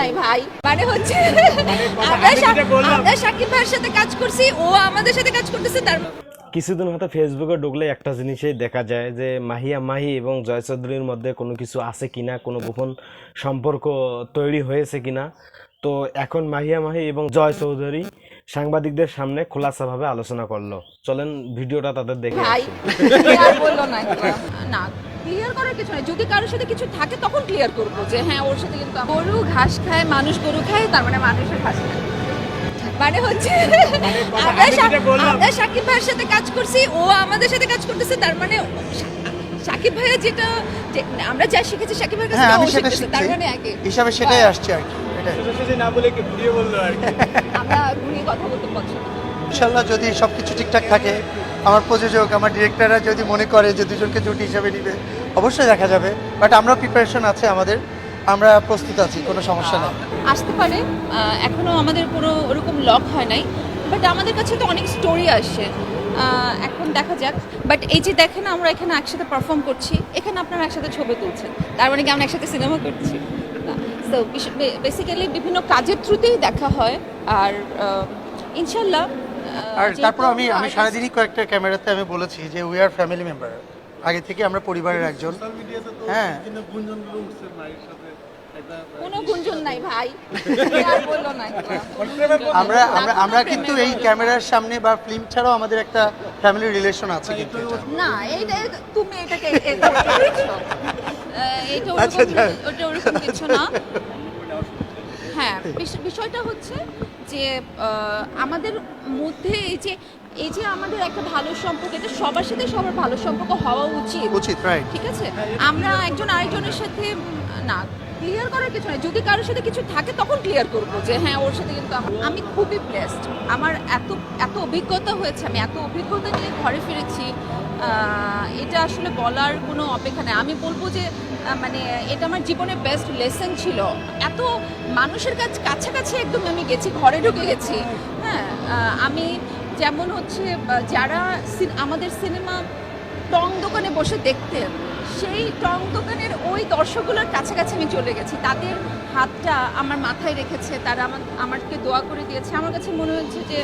নাই ভাই। মানে হচ্ছে আমরা আমরা সাকিব ভাইয়ের সাথে কাজ করছি ও আমাদের সাথে কাজ করতেছে তার কিছুদিন হয়তো ফেসবুকে ঢুকলে একটা জিনিসই দেখা যায় যে মাহিয়া মাহি এবং জয় চৌধুরীর মধ্যে কোনো কিছু আছে কিনা কোনো গোপন সম্পর্ক তৈরি হয়েছে কিনা। তো এখন মাহিয়া মাহি এবং জয় চৌধুরী সাংবাদিকদের সামনে খোলাসাভাবে আলোচনা করল। চলেন ভিডিওটা তাদের দেখে। না ক্লিয়ার করার কিছু নাই। যদি কারোর সাথে কিছু থাকে তখন ক্লিয়ার করব যে হ্যাঁ ওর সাথে কিন্তু গরু ঘাস খায় মানুষ গরু খায় তার মানে মানুষের ঘাস খায়। মানে হচ্ছে আমরা সাকিব ভাইয়ের সাথে কাজ করছি ও আমাদের সাথে কাজ করতেছে তার মানে সাকিব ভাইয়া যেটা আমরা যা শিখেছি সাকিব ভাইয়ের কাছে হ্যাঁ ও তার মানে একই হিসাবে সেটাই আসছে আর কি এটাই। আমরা ঘুরিয়ে কথা বলতে পছন্দ করি। ইনশাল্লাহ যদি সবকিছু ঠিকঠাক থাকে আমার প্রযোজক আমার ডিরেক্টররা যদি মনে করে যে দুজনকে জুটি হিসাবে নিবে অবশ্যই দেখা যাবে। বাট আমরা প্রিপারেশন আছে আমাদের। আমরা প্রস্তুত আছি কোনো সমস্যা নেই। আসতে পারে। এখনও আমাদের কোনো ওরকম লক হয় নাই। বাট আমাদের কাছে তো অনেক স্টোরি আসে আহ, এখন দেখা যাক। বাট এই যে দেখেন আমরা এখানে একসাথে পারফর্ম করছি। এখানে আপনারা একসাথে ছবি তুলছেন। তার মানে কি আমরা একসাথে সিনেমা করছি? তো বেসিক্যালি বিভিন্ন কাজের থ্রুতেই দেখা হয়। আর ইনশাল্লাহ আর তারপর আমি আমি সারাদিনই কয়েকটা ক্যামেরাতে আমি বলেছি যে উই আর ফ্যামিলি মেম্বার আগে থেকে আমরা পরিবারের একজন। হ্যাঁ। কোনো গুঞ্জন নাই ভাই। আর বলল না আমরা আমরা আমরা কিন্তু এই ক্যামেরার সামনে বা ফিল্ম ছাড়াও আমাদের একটা ফ্যামিলি রিলেশন আছে কিন্তু এইটা তুমি এটাকে আচ্ছা, ওরকম কিছু না। হ্যাঁ বিষ- বিষয়টা হচ্ছে যে আমাদের মধ্যে এই যে এই যে আমাদের একটা ভালো সম্পর্ক এটা সবার সাথে সবার ভালো সম্পর্ক হওয়া উচিত। উচিত ঠিক আছে? আমরা একজন আরেকজনের সাথে না ক্লিয়ার করার কিছু নাই। যদি কারোর সাথে কিছু থাকে তখন ক্লিয়ার করব যে হ্যাঁ ওর সাথে কিন্তু আমি খুবই ব্লেসড আমার এত এত অভিজ্ঞতা হয়েছে আমি এত অভিজ্ঞতা নিয়ে ঘরে ফিরেছি। এটা আসলে বলার কোনো অপেক্ষা নেই। আমি বলব যে মানে এটা আমার জীবনের বেস্ট লেসন ছিল। এত মানুষের কাছে, কাছাকাছি একদম আমি গেছি, ঘরে ঢুকে গেছি। হ্যাঁ আমি যেমন হচ্ছে যারা আমাদের সিনেমা টং দোকানে বসে দেখতেন, সেই টং দোকানের ওই দর্শকগুলোর কাছাকাছি আমি চলে গেছি। তাদের হাতটা আমার মাথায় রেখেছে, তারা আমার আমাকে দোয়া করে দিয়েছে। আমার কাছে মনে হচ্ছে যে,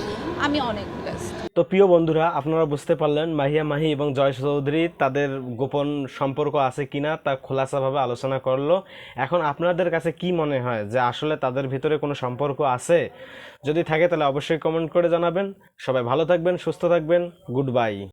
আমি অনেক। তো প্রিয় বন্ধুরা, আপনারা বুঝতে পারলেন মাহিয়া মাহি এবং জয় চৌধুরী তাদের গোপন সম্পর্ক আছে কি না তা খোলাসাভাবে আলোচনা করল। এখন আপনাদের কাছে কি মনে হয় যে আসলে তাদের ভিতরে কোনো সম্পর্ক আছে? যদি থাকে তাহলে অবশ্যই কমেন্ট করে জানাবেন। সবাই ভালো থাকবেন, সুস্থ থাকবেন, গুড বাই।